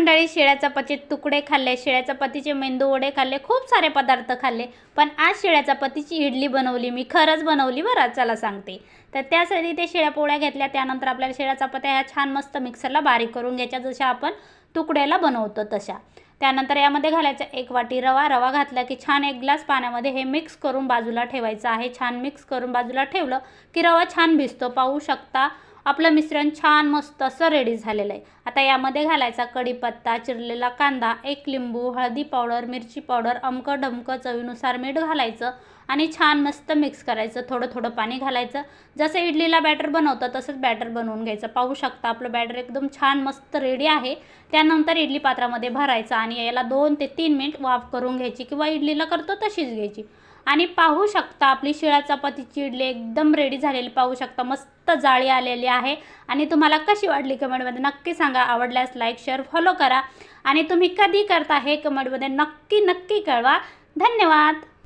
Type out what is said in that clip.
मंडळी शिळ्या चपातीचे तुकडे खाल्ले शिळ्या चपातीचे मेंदू वडे खाल्ले खूप सारे पदार्थ खाल्ले. पण आज शिळ्या चपातीची इडली बनवली मी खरंच बनवली बरं चला सांगते. तर त्यासाठी ते शिळ्या पोळ्या घेतल्या त्यानंतर आपल्याला शिळ्या चपात्या ह्या छान मस्त मिक्सरला बारीक करून घ्यायच्या जशा आपण तुकड्याला बनवतो तशा. त्यानंतर यामध्ये घालायचा एक वाटी रवा रवा घातला की छान एक ग्लास पाण्यामध्ये हे मिक्स करून बाजूला ठेवायचं आहे. छान मिक्स करून बाजूला ठेवलं की रवा छान भिजतो पाहू शकता. आपलं मिश्रण छान मस्त असं रेडी झालेलं आहे. आता यामध्ये घालायचा कढीपत्ता चिरलेला कांदा एक लिंबू हळदी पावडर मिरची पावडर अमकं डमकं चवीनुसार मीठ घालायचं आणि छान मस्त मिक्स करायचं. थोडं थोडं पाणी घालायचं. जसं इडलीला बॅटर बनवतं तसंच बॅटर बनवून घ्यायचं. पाहू शकता आपलं बॅटर एकदम छान मस्त रेडी आहे. त्यानंतर इडली पात्रामध्ये भरायचं आणि याला दोन ते तीन मिनिट वाफ करून घ्यायची किंवा इडलीला करतो तशीच घ्यायची. आणि पाहू शकता आपली शिळा चपाती चिडली एकदम रेडी झालेली पाहू शकता. मस्त जाळी आलेली आहे. आणि तुम्हाला कशी वाटली कमेंटमध्ये नक्की सांगा. आवडल्यास लाईक शेअर फॉलो करा. आणि तुम्ही कधी करता हे कमेंटमध्ये नक्की नक्की कळवा. धन्यवाद!